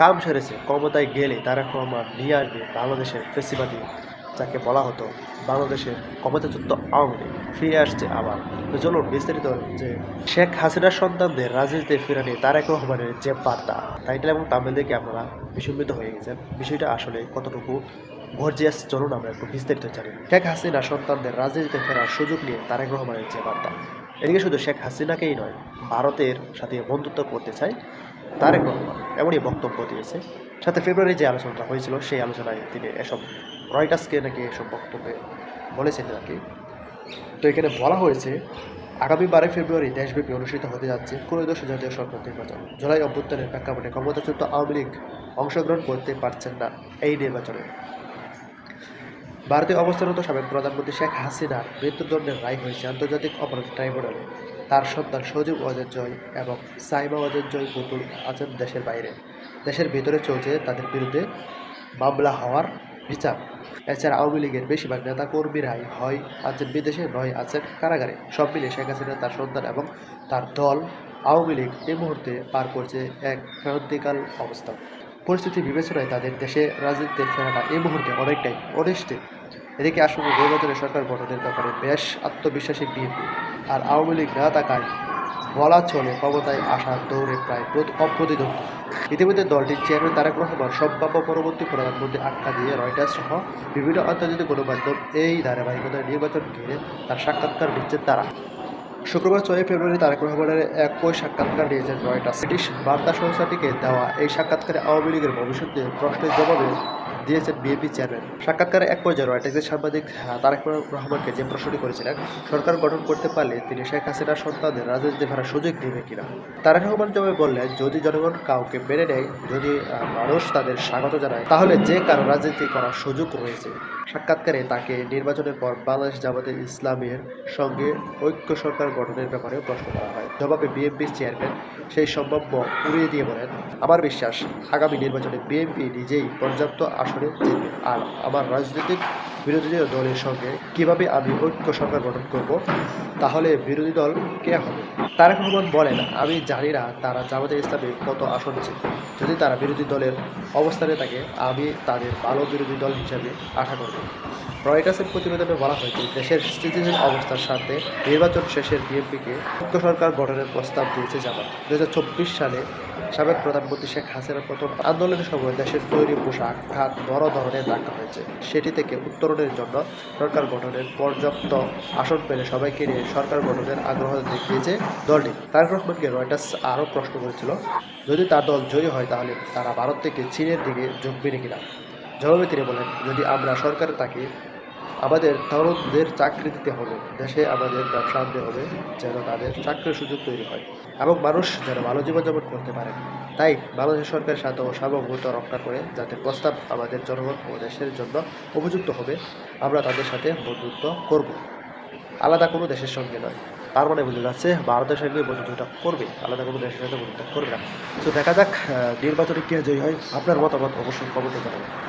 কাম সেরেছে, ক্ষমতায় গেলে তারেক রহমান নিয়ে আসবে বাংলাদেশের ফেসিবাদী, যাকে বলা হতো বাংলাদেশের ক্ষমতাযুক্ত আওয়ামী লীগ। ফিরে আসছে আবার। তো চলুন বিস্তারিত যে শেখ হাসিনার সন্তানদের রাজনীতিতে ফেরানি তারেক রহমানের যে বার্তা, টাইটেল এবং তামিল দেখে আপনারা বিসম্বিত হয়ে গেছেন। বিষয়টা আসলে কতটুকু গর্জিয়াস, চলুন আমরা একটু বিস্তারিত জানি। শেখ হাসিনা সন্তানদের রাজনীতিতে ফেরার সুযোগ নিয়ে তারেক রহমানের যে বার্তা। এদিকে শুধু শেখ হাসিনাকেই নয়, ভারতের সাথে বন্ধুত্ব করতে চায় তারেক রহমান। এমনই বক্তব্য দিয়েছে। সাথে ফেব্রুয়ারি যে আলোচনাটা হয়েছিল, সেই আলোচনায় তিনি এসব রয়টার্সকে নাকি এসব বক্তব্যে বলেছেন নাকি? তো এখানে বলা হয়েছে, আগামী বারোই ফেব্রুয়ারি দেশব্যাপী অনুষ্ঠিত হতে যাচ্ছে ত্রয়োদশ জাতীয় সরকার নির্বাচন। জুলাই অভ্যুত্থানের প্রেক্ষাপটে ক্ষমতাচ্যুত আওয়ামী লীগ অংশগ্রহণ করতে পারছেন না এই নির্বাচনে। ভারতীয় অবস্থানরত সাবেক প্রধানমন্ত্রী শেখ হাসিনার মৃত্যুদণ্ডের রায় হয়েছে আন্তর্জাতিক অপরাধ ট্রাইব্যুনালে। তার সন্তান সজীব ওয়াজেদ জয় এবং সাইমা ওয়াজেদ জয় বুতুল আছেন দেশের বাইরে। দেশের ভিতরে চলছে তাদের বিরুদ্ধে মামলা হওয়ার বিচার। এছাড়া আওয়ামী লীগের বেশিরভাগ নেতা কর্মীরাই হয় আছেন বিদেশে, নয় আছেন কারাগারে। সব মিলিয়ে শেখ হাসিনা তার সন্তান এবং তার দল আওয়ামী লীগ এই মুহূর্তে পার করছে এক ক্রান্তিকাল অবস্থা। পরিস্থিতি বিবেচনায় তাদের দেশে রাজনীতিতে ফেরাটা এই মুহূর্তে অনেকটাই অনিষ্টে এদিকে আসলে নির্বাচনে সরকার গঠনের ব্যাপারে বেশ আত্মবিশ্বাসী বিএনপি। আর আওয়ামী লীগ না থাকায় বলা চলে ক্ষমতায় আসার দৌড়ে প্রায় প্রত- অপ্রতিদ্বন্দ্বী। ইতিমধ্যে দলটির চেয়ারম্যান তারেক রহমান সম্ভাব্য পরবর্তী প্রধানমন্ত্রী আখ্যা দিয়ে রয়টার্স সহ বিভিন্ন আন্তর্জাতিক গণমাধ্যম এই ধারাবাহিকতায় নির্বাচন ঘিরে তার সাক্ষাৎকার দিচ্ছেন তারা। শুক্রবার ছয় ফেব্রুয়ারি তারেক রহমানের একই সাক্ষাৎকার দিয়েছেন রয়টার্স। ব্রিটিশ বার্তা সংস্থাটিকে দেওয়া এই সাক্ষাৎকারে আওয়ামী লীগের ভবিষ্যৎ নিয়ে প্রশ্নের জবাবে দিয়েছেন বিএনপি চেয়ারম্যান। সাক্ষাৎকারে এক পর্যায়ে রয়টার্সের সাংবাদিক তারেক রহমানকে যে প্রশ্নটি করেছিলেন, সরকার গঠন করতে পারলে তিনি শেখ হাসিনার সন্তানদের রাজনীতি ফেরার সুযোগ দেবে কিনা? তারেক রহমান জবাবে বললেন, যদি জনগণ কাউকে মেনে নেয়, যদি মানুষ তাদের স্বাগত জানায়, তাহলে যে কারও রাজনীতি করার সুযোগ রয়েছে। সাক্ষাৎকারে তাকে নির্বাচনের পর বাংলাদেশ জামাতে ইসলামের সঙ্গে ঐক্য সরকার গঠনের ব্যাপারেও প্রশ্ন করা হয়। জবাবে বিএনপির চেয়ারম্যান সেই সম্ভাব্য উড়িয়ে দিয়ে বলেন, আমার বিশ্বাস, আগামী নির্বাচনে বিএনপি নিজেই পর্যাপ্ত আসনে জিতবে আর আবার রাজনৈতিক বিরোধী দলের সঙ্গে কীভাবে আমি ঐক্য সরকার গঠন করব, তাহলে বিরোধী দল কে হবে? তারেক রহমান বলেন, আমি জানি না তারা জামাতে ইসলামে কত আসন জিতবে যদি তারা বিরোধী দলের অবস্থানে থাকে, আমি তাদের ভালো বিরোধী দল হিসাবে আশা করব। রয়টার্সের প্রতিবেদনে বলা হয়েছে, দেশের স্থিতিশীল অবস্থার সাথে নির্বাচন শেষের বিএনপিকে ঐক্য সরকার গঠনের প্রস্তাব দিয়েছে জামাত। দু হাজার চব্বিশ সালে সাবেক প্রধানমন্ত্রী শেখ হাসিনার প্রথম আন্দোলনের সময় দেশের তৈরি পোশাক খাত বড় ধরনের রাখা হয়েছে। সেটি থেকে উত্তরণের জন্য সরকার গঠনের পর্যাপ্ত আসন পেলে সবাইকে নিয়ে সরকার গঠনের আগ্রহ দেখিয়েছে দলটি। তারেক রহমানকে রয়টার্স আরও প্রশ্ন করেছিল, যদি তার দল জয়ী হয় তাহলে তারা ভারত থেকে চীনের দিকে ঝুঁকবে কিনা? জবাবে তিনি বলেন, যদি আমরা সরকারে থাকি, আমাদের তরুণদের চাকরি দিতে হবে, দেশে আমাদের ব্যবসা আনতে হবে, যেন তাদের চাকরির সুযোগ তৈরি হয় এবং মানুষ যেন ভালো জীবনযাপন করতে পারে। তাই বাংলাদেশ সরকারের সাথে ও সার্বভৌমত্ব রক্ষা করে যাতে প্রস্তাব আমাদের জনগণ ও দেশের জন্য উপযুক্ত হবে, আমরা তাদের সাথে বন্ধুত্ব করব। আলাদা কোনো দেশের সঙ্গে নয়। তার মানে বোঝা যাচ্ছে ভারতের সঙ্গে বন্ধুত্বটা করবে, আলাদা কোনো দেশের সাথে বন্ধুত্ব করবে না। তো দেখা যাক নির্বাচনী কে জয়ী হয়, আপনার মতামত অবশ্যই কমেন্টে জানাবেন।